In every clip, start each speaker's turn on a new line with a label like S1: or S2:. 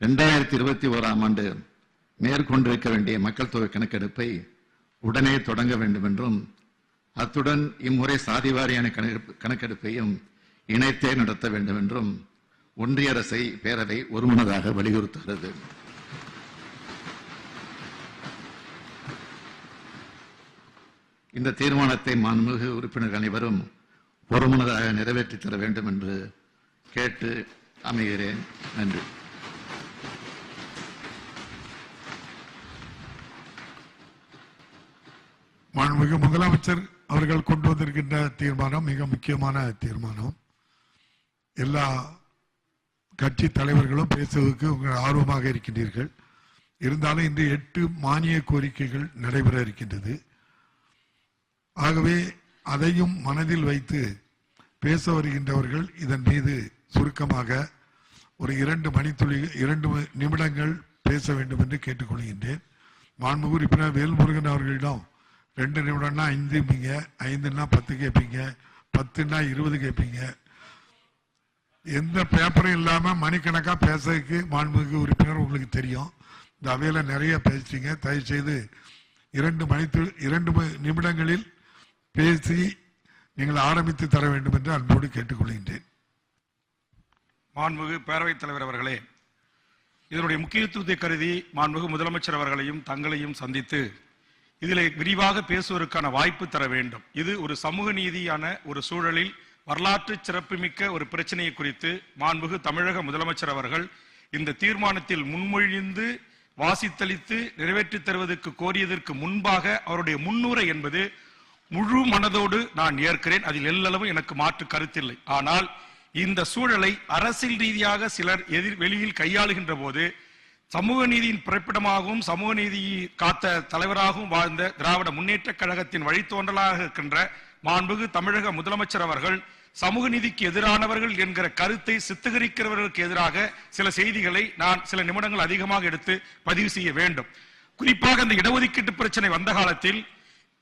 S1: இரண்டாயிரத்தி இருபத்தி ஓராம் ஆண்டு மேற்கொண்டிருக்க வேண்டிய மக்கள் தொகை கணக்கெடுப்பை உடனே தொடங்க வேண்டும் என்றும் அத்துடன் இம்முறை சாதி வாரியான கணக்கெடுப்பையும் இணைத்தே நடத்த வேண்டும் என்றும் ஒன்றிய அரசை பேரவை ஒருமனதாக வலியுறுத்துகிறது. இந்த தீர்மானத்தை மாண்புமிகு உறுப்பினர்கள் அனைவரும் ஒருமனதாக நிறைவேற்றித் தர வேண்டும் என்று கேட்டு அமைகிறேன். நன்றி.
S2: மாண்புமிகு முதலமைச்சர் அவர்கள் கொண்டு வந்திருக்கின்ற தீர்மானம் மிக முக்கியமான தீர்மானம். எல்லா கட்சி தலைவர்களும் பேசுவதற்கு உங்கள் ஆர்வமாக இருக்கின்றீர்கள். இருந்தாலும் இன்று எட்டு மானிய கோரிக்கைகள் நடைபெற இருக்கின்றது. ஆகவே அதையும் மனதில் வைத்து பேச வருகின்றவர்கள் இதன் மீது சுருக்கமாக ஒரு இரண்டு மணித்துளி இரண்டு நிமிடங்கள் பேச வேண்டும் என்று கேட்டுக்கொள்கின்றேன். மாண்புகு உறுப்பினர் வேல்முருகன் அவர்களிடம் ரெண்டு நிமிடம்னா ஐந்துப்பீங்க ஐந்துன்னா பத்து கேட்பீங்க பத்துன்னா இருபது கேட்பீங்க எந்த பேப்பரும் இல்லாமல் மணிக்கணக்காக பேசுறதுக்கு மாண்புமிகு உறுப்பினர் உங்களுக்கு தெரியும். இந்த அவையில நிறைய பேசிட்டீங்க தயவுசெய்து இரண்டு மணித்து இரண்டு நிமிடங்களில் பேசி நீங்கள் ஆரம்பித்து தர வேண்டும் என்று அன்போடு கேட்டுக்கொள்கின்றேன்.
S3: மாண்புமிகு பேரவைத் தலைவர் அவர்களே இதனுடைய முக்கியத்துவத்தை கருதி மாண்புமிகு முதலமைச்சர் அவர்களையும் தங்களையும் சந்தித்து இதில் விரிவாக பேசுவதற்கான வாய்ப்பு தர வேண்டும். இது ஒரு சமூக நீதியான ஒரு சூழலில் வரலாற்று சிறப்புமிக்க ஒரு பிரச்சனையை குறித்து மாண்புகு தமிழக முதலமைச்சர் அவர்கள் இந்த தீர்மானத்தில் முன்மொழிந்து வாசித்தளித்து நிறைவேற்றித் தருவதற்கு கோரியதற்கு முன்பாக அவருடைய முன்னுரை என்பது முழு மனதோடு நான் ஏற்கிறேன். அதில் எல்லளவும் எனக்கு மாற்று கருத்தில்லை. ஆனால் இந்த சூழலை அரசியல் ரீதியாக சிலர் எதிர் வெளியில் கையாளுகின்ற போது சமூக நீதியின் பிறப்பிடமாகவும் சமூக நீதியை காத்த தலைவராகவும் வாழ்ந்த திராவிட முன்னேற்ற கழகத்தின் வழித்தோன்றலாக இருக்கின்ற மாண்புகு தமிழக முதலமைச்சர் அவர்கள் சமூக நீதிக்கு எதிரானவர்கள் என்கிற கருத்தை சித்தகரிக்கிறவர்களுக்கு எதிராக சில செய்திகளை நான் சில நிமிடங்கள் அதிகமாக எடுத்து பதிவு செய்ய வேண்டும். குறிப்பாக இந்த இடஒதுக்கீட்டு பிரச்சனை வந்த காலத்தில்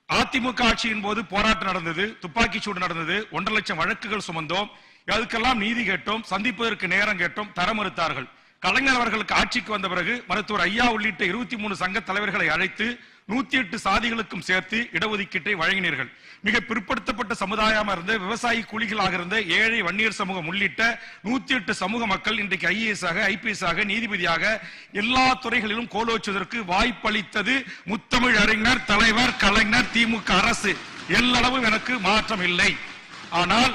S3: அதிமுக ஆட்சியின் போது போராட்டம் நடந்தது துப்பாக்கி சூடு நடந்தது ஒன்றரை லட்சம் வழக்குகள் சுமந்தோம். அதுக்கெல்லாம் நீதி கேட்டோம் சந்திப்பதற்கு நேரம் கேட்டோம் தர மறுத்தார்கள். கலைஞர் அவர்களுக்கு ஆட்சிக்கு வந்த பிறகு மருத்துவர் ஐயா உள்ளிட்ட இருபத்தி மூணு சங்க தலைவர்களை அழைத்து நூத்தி எட்டு சாதிகளுக்கும் சேர்த்து இடஒதுக்கீட்டை வழங்கினீர்கள். மிக பிற்படுத்தப்பட்ட சமுதாயமாக இருந்த விவசாயி கூலிகளாக இருந்த ஏழை வன்னியர் சமூகம் உள்ளிட்ட நூத்தி எட்டு சமூக மக்கள் இன்றைக்கு ஐஏஎஸ் ஆக ஐபிஎஸ் ஆக நீதிபதியாக எல்லா துறைகளிலும் கோலோச்சுவதற்கு வாய்ப்பளித்தது முத்தமிழ் அறிஞர் தலைவர் கலைஞர் திமுக அரசு. எல்லளவும் எனக்கு மாற்றம் இல்லை ஆனால்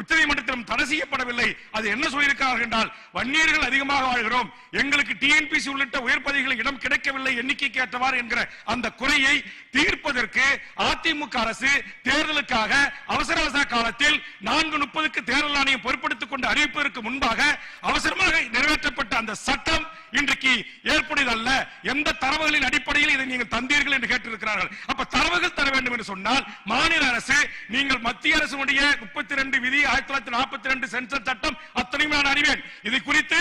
S3: உச்சநீதிமன்றத்திலும் தடை செய்யப்படவில்லை. அது என்ன சொல்லியிருக்கிறார்கள் என்றால் வன்னியர்கள் அதிகமாக வாழ்கிறோம். எங்களுக்கு டிஎன்பிசி உள்ளிட்ட உயர் பதவிகளில் இடம் கிடைக்கவில்லை எண்ணிக்கைக்கு ஏற்றவாறு என்கிற அந்த குறையை தீர்ப்பதற்கு அதிமுக அரசு தேர்தலுக்காக அவசர அவசர காலத்தில் நான்கு முப்பதுக்கு தேர்தல் ஆணையம் பொறுப்படுத்திக் கொண்டு அறிவிப்பதற்கு முன்பாக அவசரமாக நிறைவேற்றப்பட்ட அந்த சட்டம் எந்த தரவுகளின் அடிப்படையில் இதை நீங்கள் தந்தீர்கள் என்று கேட்டிருக்கிறார்கள். அப்ப தரவுகள் தர வேண்டும் என்று சொன்னால் மாநில அரசு நீங்கள் மத்திய அரசுடைய முப்பத்தி ரெண்டு விதி ஆயிரத்தி தொள்ளாயிரத்தி நாற்பத்தி ரெண்டு சென்சர் சட்டம் அத்தனையும் நான் அறிவேன். இது குறித்து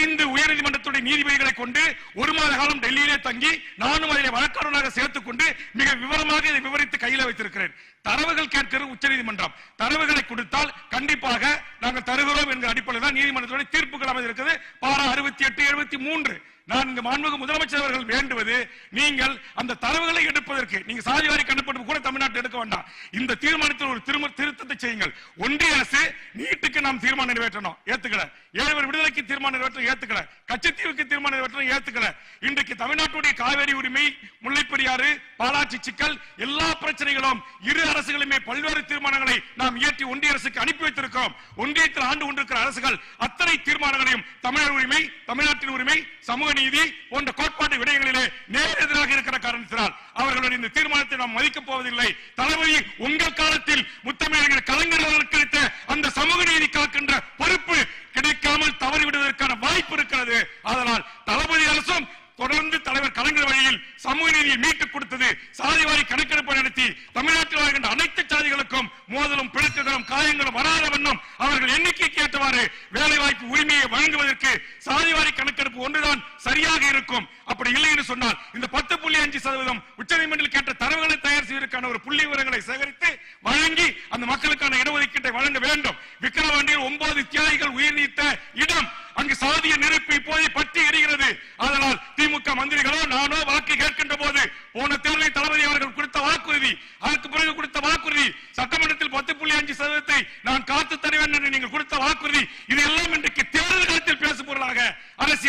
S3: ஐந்து உயர்நீதிமன்றத்துடைய நீதிபதிகளை கொண்டு ஒரு மாத காலம் டெல்லியிலே தங்கி நானும் அதில் வழக்கறிஞராக சேர்த்துக் கொண்டு மிக விவரமாக இதை விவரித்து கையில வைத்திருக்கிறேன். தரவுகள் கேட்கிறது உச்சநீதிமன்றம். தரவுகளை கொடுத்தால் கண்டிப்பாக நாங்கள் தருகிறோம் என்கிற அடிப்படையில் தான் நீதிமன்றத்துடைய தீர்ப்புகள் அமைந்திருக்கிறது. பாரா அறுபத்தி எட்டு எழுபத்தி மூன்று. நான் இங்க மாண்புமிகு முதலமைச்சர் அவர்கள் வேண்டுவது நீங்கள் அந்த தரவுகளை எடுப்பதற்கு. நீங்க சாதிவாரி கண்டுபிடிப்பு கூட தமிழ்நாட்டில் எடுக்க வேண்டாம். இந்த தீர்மானத்தில் ஒரு திரும்ப திருத்தத்தை செய்யுங்கள். ஒன்றிய அரசு நீட்டுக்கு நாம் தீர்மானம் நிறைவேற்றணும். ஏத்துக்கல. ஏழைவர் விடுதலைக்கு தீர்மானம் நிறைவேற்ற ஏத்துக்கல. கச்சத்தீவுக்கு தீர்மானம் நிறைவேற்ற ஏத்துக்கல. இன்றைக்கு தமிழ்நாட்டுடைய காவேரி உரிமை முல்லைப்பெரியாறு பாலாட்சி சிக்கல் எல்லா பிரச்சனைகளும் இரு அரசுகளுமே பல்வேறு தீர்மானங்களை நாம் இயற்றி ஒன்றிய அரசுக்கு அனுப்பி வைத்திருக்கிறோம். ஒன்றியத்தில் ஆண்டு கொண்டிருக்கிற அரசுகள் அத்தனை தீர்மானங்களையும் தமிழர் உரிமை தமிழ்நாட்டின் உரிமை சமூக நீதி போன்ற கோட்பாட்டு விடயங்களிலே நேர் எதிராக இருக்கிற காரணத்தினால் அவர்களுடைய இந்த தீர்மானத்தை நாம் மதிக்கப் போவதில்லை. தளபதி உங்கள் காலத்தில் முத்தமிழர்கள் கலைஞர் கிடைத்த அந்த சமூக நீதி காக்கின்ற பொறுப்பு கிடைக்காமல் தவறிவிடுவதற்கான வாய்ப்பு இருக்கிறது. அதனால் தளபதி அரசும் தொடர்ந்து தலைவர் கலைஞர் வழியில் சமூக நீதியை மீட்டுக் கொடுத்தது சாதிவாரி கணக்கெடுப்பு நடத்தி தமிழ்நாட்டில் வாழ்கின்ற அனைத்து சாதிகளுக்கும் மோதலும் பிணக்குகளும் காயங்களும் வராத வண்ணம் அவர்கள் எண்ணிக்கைக்கு ஏற்றவாறு வேலை வாய்ப்பு உரிமையை வழங்குவதற்கு சாதிவாரி தீர்ப்பு ஒன்றுதான் சரியாக இருக்கும். அப்படி இல்லை என்று சொன்னால் இந்த பத்து புள்ளி அஞ்சு சதவீதம் உச்சநீதிமன்றத்தில் கேட்ட தரவுகளை தயார் செய்வதற்கான ஒரு புள்ளி விவரங்களை சேகரித்து வழங்கி அந்த மக்களுக்கான இடஒதுக்கீட்டை வழங்க வேண்டும். விக்கிரவாண்டியில் ஒன்பது தியாகிகள் உயிர் நீத்த இடம். அங்கு சாதிய நெருப்பு இப்போதை பற்றி எரிகிறது. அதனால் திமுக மந்திரிகளோ நானோ வாக்கு கேட்கின்ற போது போன தேர்தலில் தளபதி அவர்கள் கொடுத்த வாக்குறுதி அதற்கு பிறகு கொடுத்த வாக்குறுதி சட்டமன்றத்தில் பத்து புள்ளி அஞ்சு சதவீதத்தை நான் காத்து தருவேன் என்று நீங்கள் கொடுத்த வாக்குறுதி இது எல்லாம் இன்றைக்கு தேர்தல் காலத்தில் பேசும் பொருளாக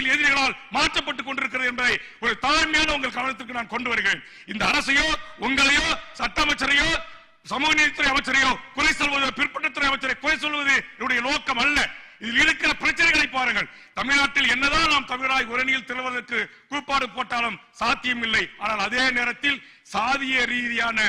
S3: அரசியல் எதிரிகளால் மாற்றப்பட்டுக் கொண்டிருக்கிறது என்பதை ஒரு தாழ்மையான உங்கள் கவனத்திற்கு நான் கொண்டு வருகிறேன். இந்த அரசையோ உங்களையோ சட்ட அமைச்சரையோ சமூக நீதித்துறை அமைச்சரையோ குறை சொல்வது பிற்பட்டத்துறை அமைச்சரை குறை சொல்வது என்னுடைய நோக்கம் அல்ல. இதில் இருக்கிற பிரச்சனைகளை பாருங்கள். தமிழ்நாட்டில் என்னதான் நாம் தமிழராய் உரணியில் திரள்வதற்கு கூப்பாடு போட்டாலும் சாத்தியம் இல்லை. ஆனால் அதே நேரத்தில் சாதிய ரீதியான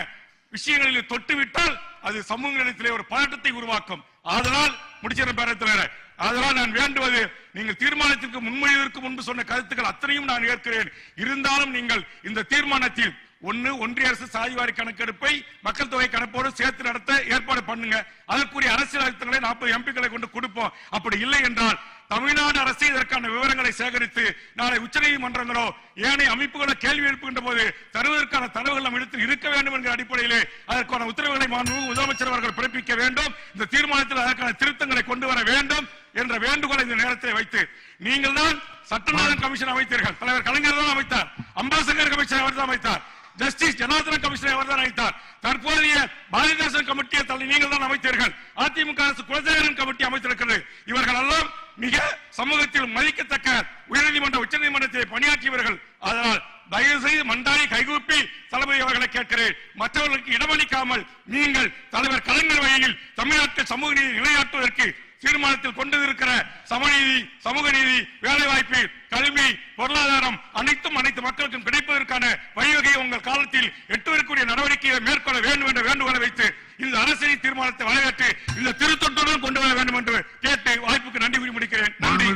S3: விஷயங்களில் தொட்டுவிட்டால் அது சமூக நிலையத்திலே ஒரு பதட்டத்தை உருவாக்கும். அதனால் முடிச்சிட பேரத்தில் அதெல்லாம் நான் வேண்டுவது நீங்கள் தீர்மானத்திற்கு முன்மொழிவதற்கு முன்பு சொன்ன கருத்துக்கள் அத்தனையும் நான் ஏற்கிறேன். இருந்தாலும் நீங்கள் இந்த தீர்மானத்தில் ஒன்னு ஒன்றிய அரசு சாதிவாரி கணக்கெடுப்பை மக்கள் தொகை கணப்போடு சேர்த்து நடத்த ஏற்பாடு பண்ணுங்க. அதற்குரிய அரசியல் அழுத்தங்களை நாற்பது எம்பிக்களை கொண்டு கொடுப்போம். அப்படி இல்லை என்றால் தமிழ்நாடு அரசு இதற்கான விவரங்களை சேகரித்து நாளை உச்சநீதிமன்றங்களோ ஏனைய அமைப்புகளோ கேள்வி எழுப்புகின்ற போது தருவதற்கான தரவுகள் நம் இடத்தில் இருக்க வேண்டும் என்கிற அடிப்படையிலே அதற்கான உத்தரவுகளை முதலமைச்சர் அவர்கள் பிறப்பிக்க வேண்டும். இந்த தீர்மானத்தில் அதற்கான திருத்தங்களை கொண்டு வர வேண்டும் என்ற வேண்டுகோளை இந்த நேரத்தில் வைத்து நீங்கள் தான் சட்டநாதன் கமிஷன் அமைத்தீர்கள். தலைவர் கலைஞர் தான் அமைத்தார். அம்பாசங்கர் கமிஷன் அவர் தான் அமைத்தார். ஜஸ்டிஸ் ஜனார்தன கமிஷனை அவர் தான் அமைத்தார். தற்போதைய பாரதிதாசன் கமிட்டியை தள்ளி நீங்கள் தான் அமைத்தீர்கள். அதிமுக அரசு குலசேகரன் கமிட்டி அமைத்திருக்கிறது. இவர்கள் எல்லாம் மிக சமூகத்தில் மதிக்கத்தக்க உயர்நீதிமன்ற உச்சநீதிமன்றத்தை பணியாற்றியவர்கள். அதனால் தயவு செய்து மண்டாரி கைகூப்பி தளபதி அவர்களை கேட்கிறேன். மற்றவர்களுக்கு இடமளிக்காமல் நீங்கள் தலைவர் கலைஞர் வழியில் தமிழ்நாட்டில் சமூக நீதி நிலைநாட்டுவதற்கு தீர்மானத்தில் கொண்டு இருக்கிற சமநீதி சமூக நீதி வேலை வாய்ப்பு கல்வி பொருளாதாரம் அனைத்தும் அனைத்து மக்களுக்கும் கிடைப்பதற்கான வழிவகையை உங்கள் காலத்தில் எட்டுவதற்குரிய நடவடிக்கையை மேற்கொள்ள வேண்டும் என்ற வேண்டுகோளை வைத்து இந்த அரசியல் தீர்மானத்தை வரவேற்று இந்த திருத்தொட்டுடன் கொண்டு வர வேண்டும் என்று கேட்டு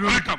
S3: పోరాటం